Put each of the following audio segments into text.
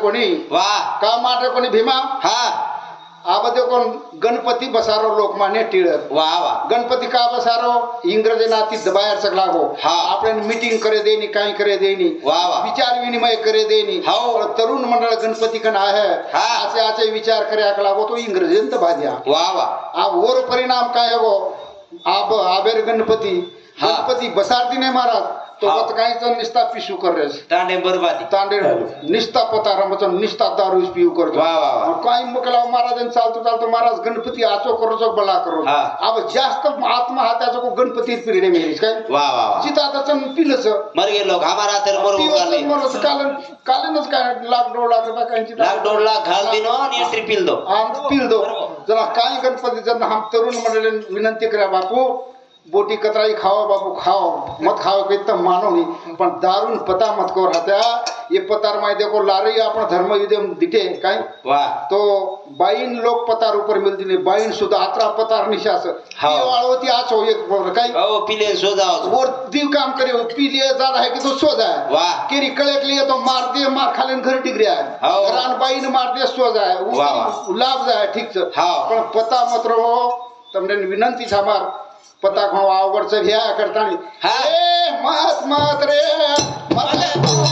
कोणी? वा. का मांडर कोणी भीमा? हा. आबदेव कोण? गणपती बसारो लोकमान्य टिळक. वा वा. गणपती का बसारो? इंग्रज नाती दबायर सगळा हो हा. आपण मीटिंग करे देनी काही करे देनी वा वा. विचार विनिमय करे देनी हा. हो. तरुण मंडळ गणपती कण आहे. हा. असे असे विचार करे लागो तो इंग्रजीन दबा द्या वा वा. आप और परिणाम काय हो आब आबेर गणपती. गणपती बसार दिने महाराज. तो हाँ। काहीच निस्ता पिशू निस्ता दारू पिऊ करतो. वा वा चालतो चालतो महाराज गणपती आचो करो बला करो अब जास्त आत्महत्याचं कालनच काय? लाख डोळ लाख डोळ लाख घाल दिनो आणि एंट्री पिल दो. जरा काय गणपती जर हम तरुण विनंती करा बापू. बोटी कतराई खाओ बापू खाओ मत खाओ काही तर मानो नाही पण दारून पता मत को राहत्या ये पतार माय देखो लारी आपण धर्म युद्धे दिठे काय वाह तो बाईन लोक पतार ઉપર मिळती नाही बाईन सुद्धा अतरा पतार निशास हाव. वाळवती आज हो एक बरोबर काय ओ पिले सो जाओ वर दीव काम करे हो, पी लिए ज्यादा है कि तो सो जाए वाह केरी कळक लिए तो मार दे मार खाले न घर टिकरी आहे हाव. घरान बाईन मार दे सो जाए वाह, वाह. लाभ जाए ठीक છે हाव. પણ પતા મત્ર તમને વિનંતી છે અમાર पता खो आवगड चढ ह्या करताना. हे. मात मत रे. मत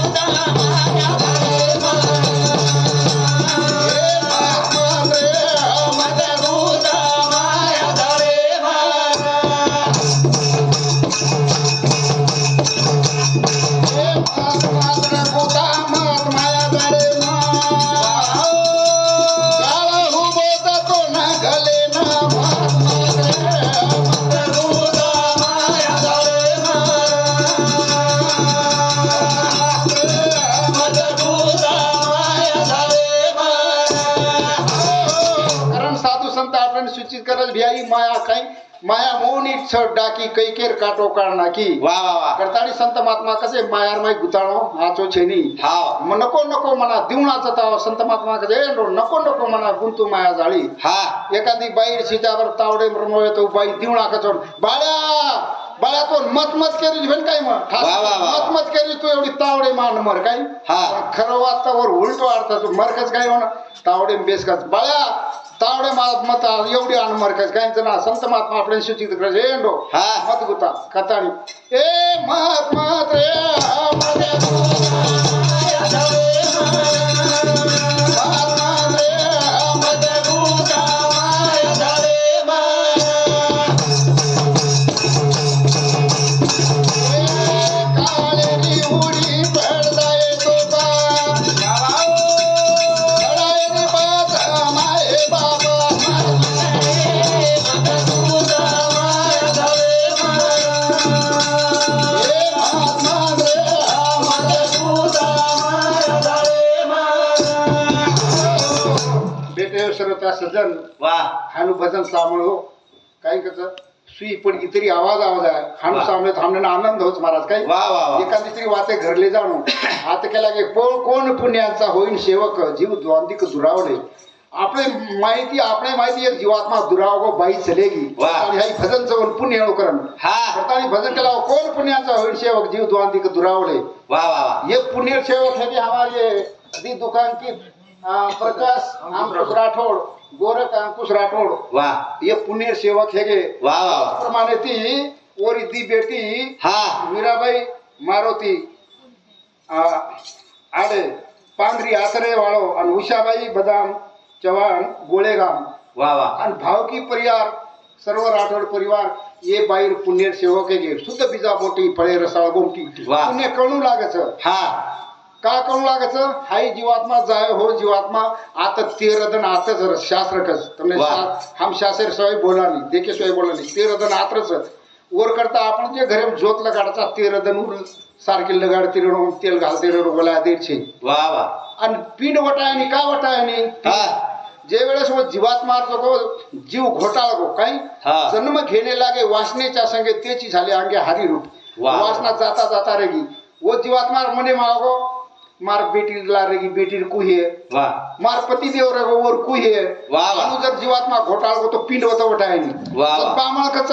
छड डाकी कैकेर काटो काढ नाकी। वाह वाह करताळी संत महात्मा कसे? मायार माय गुताळो आचो छेनी हाव मग नको नको म्हणा दिवणाचा ताव संत महात्मा कसे? "ए, नको नको म्हणा गुंतू माया जाळी। हा। एखादी बाई शिजावर तावडे मरमोळे तो बाई दिवणा कचोड बाळ्या बाळ्या तो मत मत केली भेन काय मग? वा, वा, वा. मत मत केली तू एवढी तावडे मान मर काय? हा. खरं वाचतावर उलटो अर्थ तू मरकच काय म्हणा तावडे बेसकच बाळ्या तावडे मा- मत एवढी मरकच काय ना संत महात्मा आपल्या सूचित करायचे. ए नो हा. मत गुता कताळी ए मत सजन वाह हानु भजन सामळो काही कसं सुई पडली तरी आवाज आवाज आहे. हानु वा. सामळे थांबण्याने आनंद होच महाराज. काही वाह वाह एखादी तरी वाते घरले जाणू आता केला की कोण कोण पुण्यांचा होईन सेवक जीव द्वांतिक दुरावले आपले माहिती आपले माहिती एक जीवात्मा दुरावगो बाई चलेगी. वा. आणि हाई भजन चवून पुण्य करण हा. भजन केला कोण पुण्यांचा होईन सेवक जीव द्वांतिक दुरावले वाह वाह ये पुण्य सेवक है हमारे दी दुकान की प्रकाश राठौड़. गोरख अंकुश राठौड़ वाह ये पुण्य सेवक है गे वाह प्रमाणे ती और दी बेटी हा. मीराबाई मारुती आ, आडे पांढरी आसरे वाळो आणि उषाबाई बदाम चव्हाण गोळेगाम. वाह वाह आणि भावकी परिवार सर्व राठोड परिवार ये बाईर पुण्य सेवक आहे गे शुद्ध बिजा बोटी फळे रसाळ गोमटी. वा. पुण्य कळू लागच. हा. का करू लागत हाय जीवात्मा जाय हो जीवात्मा. आता ते रदन आताच शास्त्र कस हम शास्त्र सोय बोला नाही देखे सोय बोला नाही ते रदन आतच वर करता आपण जे घरे ज्योत लगाडचा ते रदन सारखी लगाड ते तेल घालते रोगला देडशे वा वा. आणि पिंड वटायने का वटायने? जे वेळेस हो जीवात्मा को जीव घोटाळा गो काही जन्म घेणे लागे वासनेच्या संगे तेची झाले अंगे हरी रूप वासना जाता जाता रेगी. वो जीवात्मा मने मागो मार बेटी ला रेगी बेटी कुहे वाह मार पति देव रे और कुहे वाह, वाह. अनु जर जीवात्मा घोटाळ को तो पिंड होता वटायनी. वाह, वाह. बामळ कच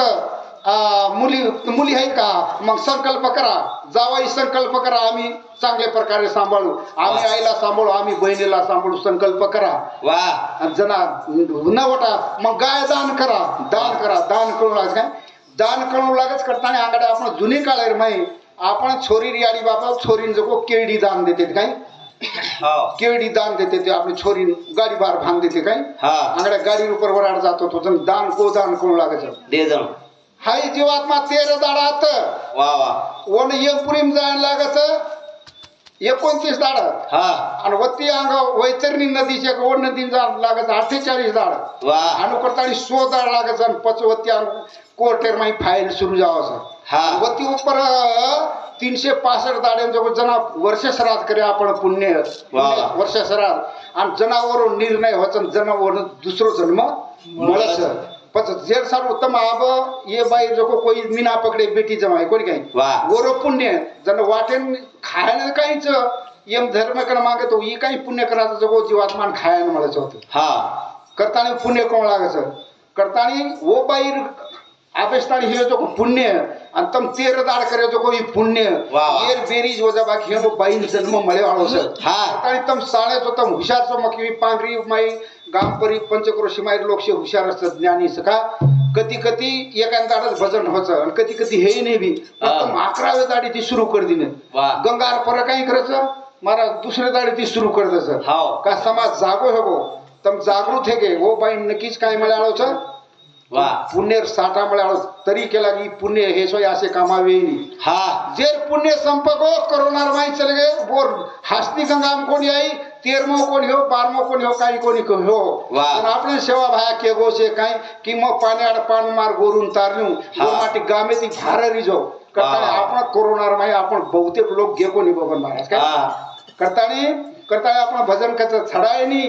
मुली मुली आहेत का? मग संकल्प करा. जावाई संकल्प करा आम्ही चांगल्या प्रकारे सांभाळू. आम्ही. आईला सांभाळू आम्ही बहिणीला सांभाळू संकल्प करा. आणि जना न वटा मग गाय दान करा. दान करा दान करू लाग काय? दान करू लागच करताना आंगडे आपण जुनी काळ माही आपण छोरी याडी बापा छोरीन जको केळडी दान देते काय? हो. केळडी दान देते ते आपली छोरी गाडी बार भांग देते काय? हा. आंगड्या गाडी उपर वराड जातो तो जण दान को दान करू लागायचं? दे जण. हाय जीवात्मा तेर दाडात. वाह वाह वन पुरीम जायला लागत. एकोणतीस दाड हा. आणि वत्ती अंग वैतरणी नदीचे वन नदी लागत अठ्ठेचाळीस वाह आणि करताना सो दाड लागत आणि पचवत्ती कोर्टेर माही फाईल सुरू जावं हा. वती उपर तीनशे पासष्ट दाड्यांजवळ जना वर्ष श्राद्ध करे आपण पुण्य वा. वर्ष श्राद्ध आणि जनावर निर्णय आणि जनावर दुसरो जन्म મળે पर जेर सर्वोत्तम अब ये बाई जको कोई मीना पकडे बेटी जमाय कोणी काही वाह. गोर पुण्य जण वाटेन खायला काहीच यम धर्म कर मागतो ही काही पुण्य करायचं जगो जीवात्मान खायला म्हणायचं होतं. हा. करताना पुण्य कोण लागायचं? करताना ओ बाई అభిస్తాను హీరోజోకు పుణ్యం అంతం తీర దాడకరేజోకు ఈ పుణ్యం ఏర్ బేరీజ్ వజాబా जन्म బైన్ జన్మ మలయాళం हा. आणि तम हो साळे तम हुशार सो मग पांढरी माई गामपरी पंचक्रोशी माई लोकशे हुशार असतात ज्ञानी सका. कधी कधी एखाद्या दाडात भजन व्हायचं आणि कधी कधी हे नाही बी. तम अकराव्या दाडी ती सुरू कर दिने. गंगार पर काही करायचं मारा दुसऱ्या दाडी ती सुरू कर द्यायचं का समाज जागो हे गो. तम जागृत हे गे. वो बाई नक्कीच काय मिळालं वा. पुण्य साठामुळे तरी केला की पुण्य हे सोय असे कामावे. हा. जे पुण्य संपको हो, करोणार माही चल गे बोर हास्ती गंगाम कोणी आई तेरमो कोण हो बारमो कोण हो काही कोणी हो. पण सेवा भाया के गोसे काय की मग पाण्याआड पान मार गोरून तारलू माटी गामे ती भार जो करता आपण कोरोणार माही आपण बहुतेक लोक घे कोणी बघून महाराज काय? करताने करताना आपण भजन करता छडायनी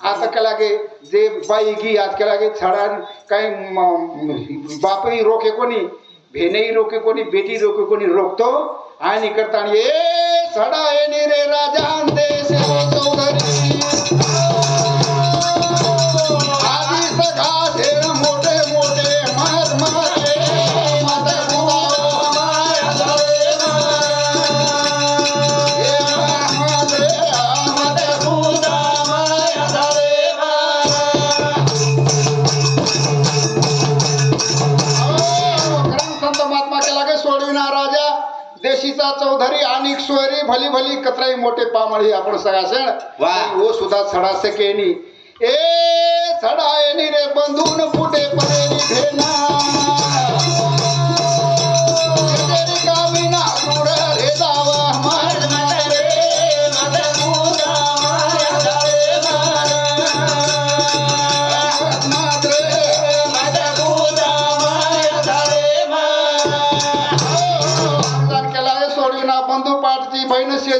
आज आता केला गे जे बाई गी आज केला गे छडा काही म- बापही रोके कोणी भेनेही रोके कोणी बेटी रोके कोणी रोखतो आणि करताना ये छडा ए नी रे राजा देश देशीचा चौधरी आणि सोयरी भली भली कत्राई मोठे पामळी आपण सगळा वा. ओ सुद्धा छडा सकेनी ए छडा येणी रे बंधून फुटे पडेली भेना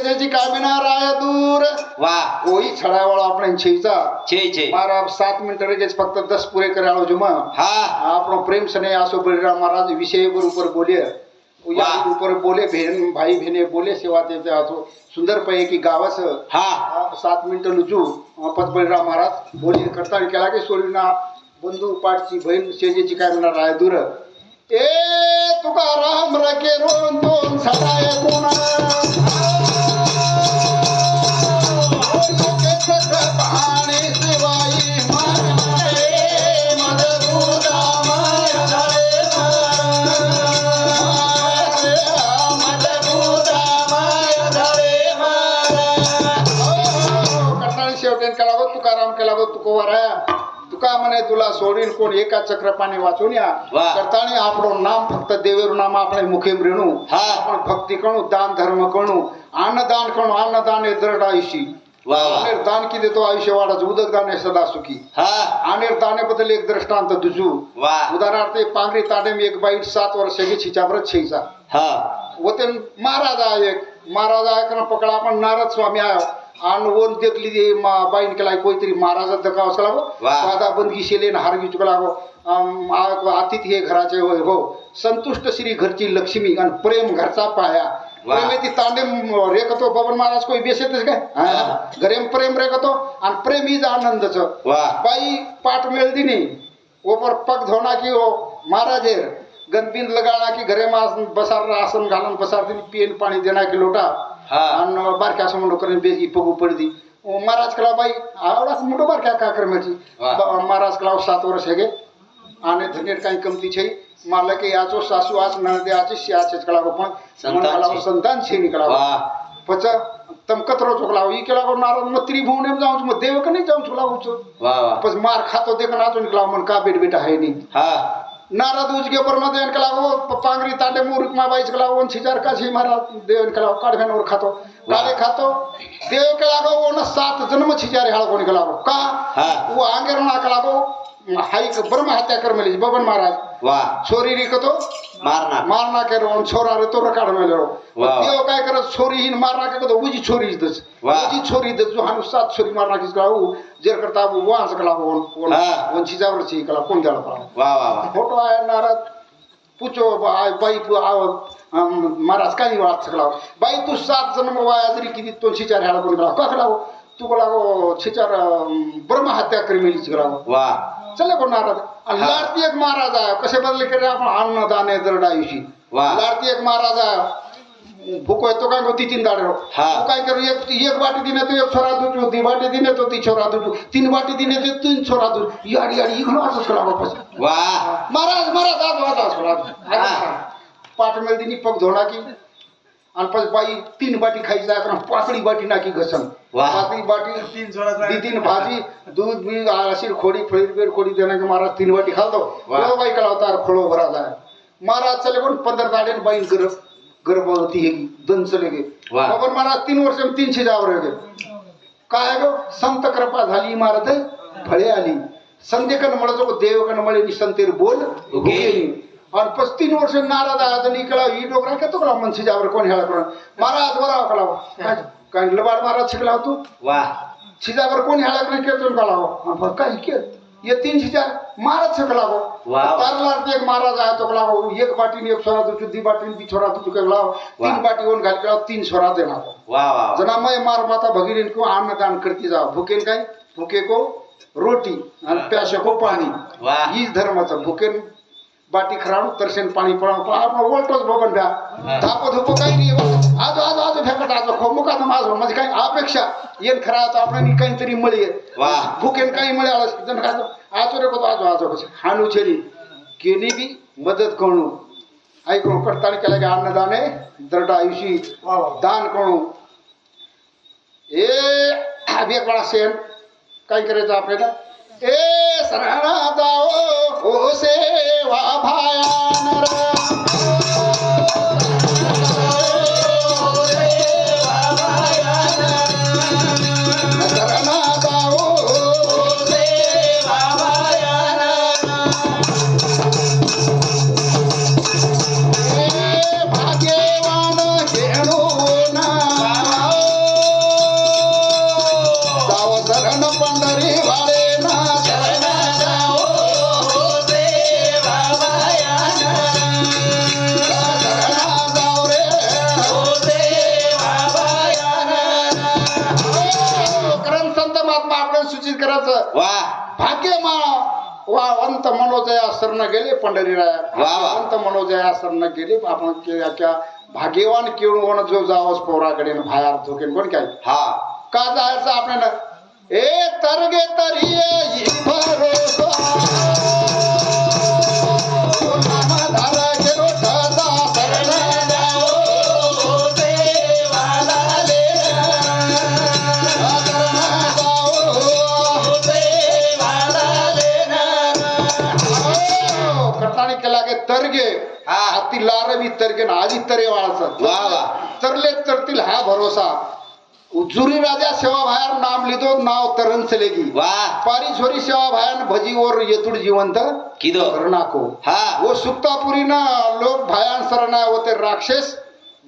बहीण शेजाची कामिना राय दूर वाह कोई छडावाळा આપણે છેઈતા છે છે મારા સાત મિનિટ રહી ગઈ ફક્ત દસ પૂરે કરાવો છો માં હા આપણો પ્રેમ સને આસો બલિરામ મહારાજ વિષય પર ઉપર બોલે વાહ. ઉપર બોલે બહેન ભાઈ બહેને બોલે સેવા દેતે આસો સુંદર पैकी गावस हा सात मिनिट लुचू पत बलिराम महाराज बोली करता केला की सोडविना बंधू पाठची बहीण शेजेची काय म्हणणार राय दूर ए तुका राम रके रोन दोन सदाय कोणा म्हणे तुला सोडीन कोण एका चक्रपाने वाचून या वाह. करताणी આપણો નામ ફક્ત દેવેરું નામ આપણે મુખે રેણું હા. आपण भक्ती करणू दान धर्म करणू अन्नदान करणू अन्नदान हे दरड आयुषी वा वा आणि दान की देतो आयुष्य वाढायचं उदक दान हे सदा सुखी हा आणि दानेबद्दल एक दृष्टांत दुजू वा उदाहरणार्थ पांगरी ताडेम एक बाईट सात वर्षाची छिच्यावरच छेचा हा होते महाराज आहे एक महाराज आहे कारण पकडा आपण नारद स्वामी आहे आणि ओन देखली ते मा- बाईन केला कोणतरी महाराजा दकाव असला हो वा. दादा बंदगी शेले न हार चुकला हो. आम, आ- हे घराचे होय हो. संतुष्ट श्री घरची लक्ष्मी आणि प्रेम घरचा पाया. प्रेम ती तांडे रेखतो पवन महाराज कोई बेसेतच काय? हा? घरेम प्रेम रेखतो आणि प्रेम हीच आनंदच. बाई पाठ मिळती नाही. ऊपर पग धोना की ओ महाराजेर गणपिन लगाना की घरे में बसार आसन घालन बसार दिन पियन पाणी देना की लोटा. हा आणि बारक्या असं म्हणलो करून बेगी पगू पडदी. महाराज कला बाई आवडा म्हणतो बारक्या कार्यक्रमाची महाराज कला सात वर्ष हे आणि धनेट काही कमती छे. मला की याचो सासू आज नळदे आचे शी आचे कलाव. पण संतान हो, छे. निकला पच तमकत रो चुकलाव ई केला नाराज मग त्रिभुवन जाऊन मग देव का नाही जाऊन चुलावच पच मार खातो देखना नाचून निकलाव मन का बेट बेटा आहे नाही हा. नारद उजगे पर मत देन कलाओ पांगरी तांडे मुर मा बाईस कला उन छिजार का छी मारा देन कलाओ काढ़ और खातो. काले खातो. देव कलाओ उन सात जन्म छिजार हाल कोणी कलाओ का वो आंगे रोना कलाओ हाई ब्रह्म हत्या कर मिली बबन महाराज वाह छोरी री तो मारना मारना के उन छोरा रे तोरा काढ मिले रो त्यो काय कर छोरी ही मारना के? तो उजी छोरी दस उजी छोरी दस जो हानु सात छोरी मारना किस का? जेर करता वो वहां से कला वो वो चीजावर सी कला कोन जाला पा वाह वाह फोटो आया नारद पूछो आई बाई आव महाराज काही वाट सकला बाई तू सात जन्म वाया जरी किती तोनशी चार ह्याला कोण कला? का कला हो. तुकोला छिचार ब्रह्म हत्या क्रिमिनीच करावं वा. चला कोण महाराज हा. लाडती एक महाराज आहे. कसे बदले केले? आपण अन्न दाने दरड आयुषी वा. लाडती एक महाराज आहे. भूक येतो काय गो तीन दाडे. रो. हा. तू काय करू? एक एक बाटी दिने तो एक छोरा दुटू दी बाटी दिने तो ती छोरा दुटू तीन बाटी दिने तो तीन छोरा दुटू याडी याडी इकडं असंच करा वापस. वा. महाराज महाराज आज वाजा आज वाजा. पग धोडा की. आणि પછી बाई तीन बाटी खायचा कारण पातळी बाटी नाकी घसन वाह. पातळी बाटी तीन दी तीन भाजी दूध बी अशी खोडी फळीर बेर खोडी देना की महाराज तीन बाटी खाल दो वाह. तो बाई कला होता खोळो भरा जाय महाराज चले पण पंधरा दाडे बाई गर गर्भवती हे दन चले गे. वाह. बाबा महाराज तीन वर्ष में तीनशे जावर गे काय गो? संत कृपा झाली इमारत फळे आली. संध्यकन म्हणतो देवकन मळे नि संतेर बोल उगेली. और पस्तीन वर्ष नाराज आजनी कळा ही लोक राखतो कळा मनसे जावर कोण हेळा करा महाराज वराव कळा काय लबाड महाराज शिकला तू। वा शिजावर कोण हेळा करा केतून कळा काय के? ये तीन शिजार महाराज सकला हो ते एक मारा आया तो कला हो एक बाटी एक सोरा तो चुद्दी बाटी ती छोरा तो चुके लाओ तीन बाटी ओन घाल के तीन सोरा देना वाह जना मैं मार माता भगिनी को अन्नदान करती जाओ। भूखे काय भूखे को रोटी आणि प्याशे को पाणी ही धर्माचा भूकेन बाटी खराणू तरसेन पाणी पळावं पण आपण ओलटोच बघून द्या. धापो धुपो काही नाही. आजो आजो आजो फेकट आजो खो मुका माझं म्हणजे काही अपेक्षा. येन खरा आता आपण काहीतरी मळी. भुकेन काही मळे आलं जण काय आजो रे बघतो आजो आजो. कसे हानू छेली. केली बी मदत करू. ऐकून कडताळी केला की अन्नदाने दरडा आयुषी दान करू. ए एक बडा सेन. काय करायचं आपल्याला? ए सराणा जाओ हो सेवा सूचित करायचं. वा. भाग्य वा अंत मनोजया सर्ण गेले पंढरीराया. वा वा. वावंत मनोजया सर्ण गेले. आपण के- भाग्यवान किळवण जो जावस पोराकडे न भायार झोकेन. कोण काय? हा. का जायचं आपल्याला? ए तरगे तरी ये भरोसा. ಕೆಳಗೆ तरगे हा हाती ಲಾರವಿ ತರ್ಗೆ ಆದಿ ತರೆ ವಾಳಸ वा वा. तरले तरतील हा भरोसा. जुरी राजा सेवा बाहेर नाम लिदो नाव तरण चलेगी. वा. पारी झोरी सेवा भायन भजी ओर येतुड जिवंत किदो. करणाको. हा. वो सुक्तापुरी ना लोक भायान सरना होते राक्षस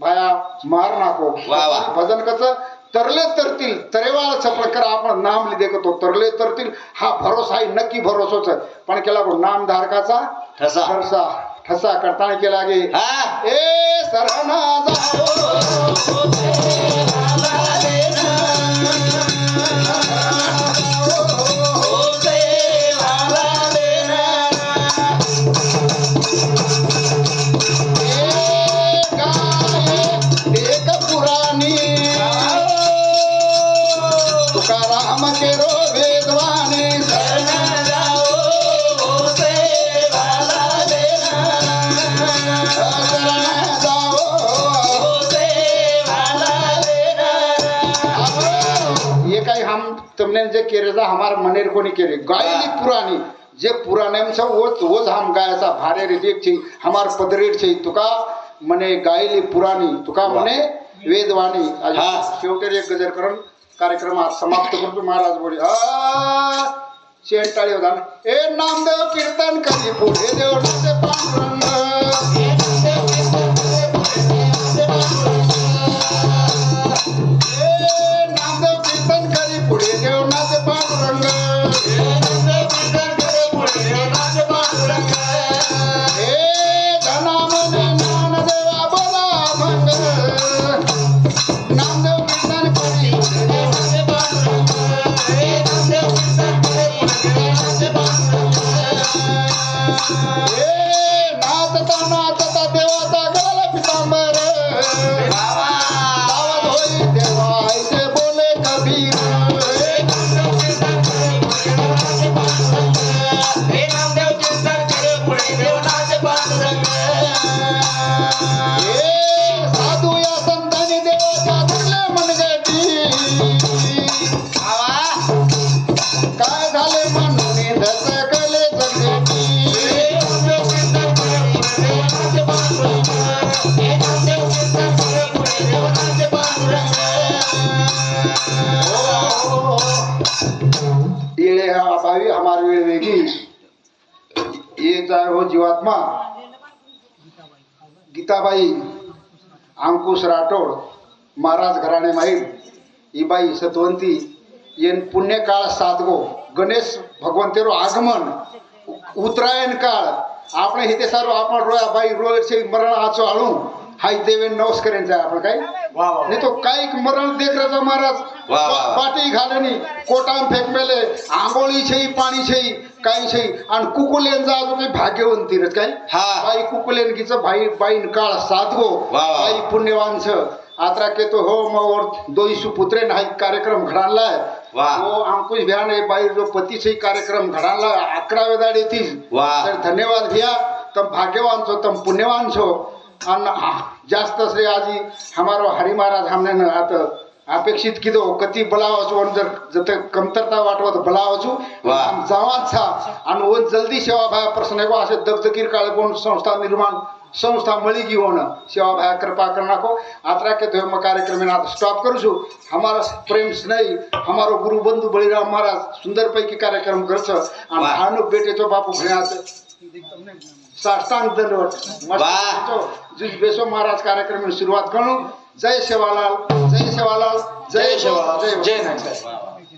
भाया मार नाको वा, वा. भजन कसं? तरले तरतील तरेवाळ प्रकार आपण नाम लिदे तो तरले तरतील हा भरोसा आहे नक्की भरोसाच. पण केला नाम धारकाचा ठसा. ठरसा ठसा करताना केला गे हा. ए सरना मनेर कोणी केरे गायली पुराणी. जे से वोच वोच हम गायचा भारे रे देख छी हमार पदरेर छी तुका मने गायली पुराणी. तुका मने वेदवाणी. आज हा. शेवटेर एक गजर करून कार्यक्रम आज समाप्त करतो. महाराज बोले आ शेंटाळी होता ए नामदेव कीर्तन करी पुढे देव नामदेव कीर्तन करी पुढे देव Yeah. मा गीताबाई अंकुश राठोड महाराज घराणे माहीर इबाई सतवंती येन पुण्यकाळ साधगो गणेश भगवंतेरो आगमन उत्तरायण काळ. आपण हिते सारो आपण रोया बाई रोयचे मरण आचो आळू. हाय देवे नमस्कार जाय आपण काय? नाही तो काय मरण देखराचा महाराज. पाटी घालणी कोटाम फेकमेले आंघोळी छे पाणी छे काही काहीशी. आणि कुकुलेन जा तुम्ही भाग्यवंतीनच काय? हा. बाई कुकुलेन कीच भाई बाईन काळ साध हो वा. बाई पुण्यवांस आत्रा के तो हो मोर दोई सुपुत्रे नाही कार्यक्रम घडाला. वा. हो, अंकुश भ्या नाही बाई जो पतीचाही कार्यक्रम घडानला अकरा वेदाड येतील वा. तर धन्यवाद भैया. तम भाग्यवान छो तम पुण्यवानसो आणि जास्त श्री आजी हमारो हरी महाराज हमने आता अपेक्षित किदो कती बलावचो आणि जर जत कमतरता वाटवत बलावचो वाह. जावाच छा आणि वन जल्दी सेवा भाया प्रश्न को असे दगदगीर काळ कोण संस्था निर्माण संस्था मळी घेऊन सेवा भाया कृपा कर नाखो आत्रा के हम कार्यक्रम आता स्टॉप करू छु. हमारा प्रेम स्नेही हमारो गुरु बंधु बळीराम महाराज सुंदर पैकी कार्यक्रम करछ आणि. भानु बेटेचो बापू भण्यात साष्टांग. जुज बेसो महाराज कार्यक्रम सुरुवात करू. जय सेवालाल जय सेवालाल जय सेवालाल जय. नाथ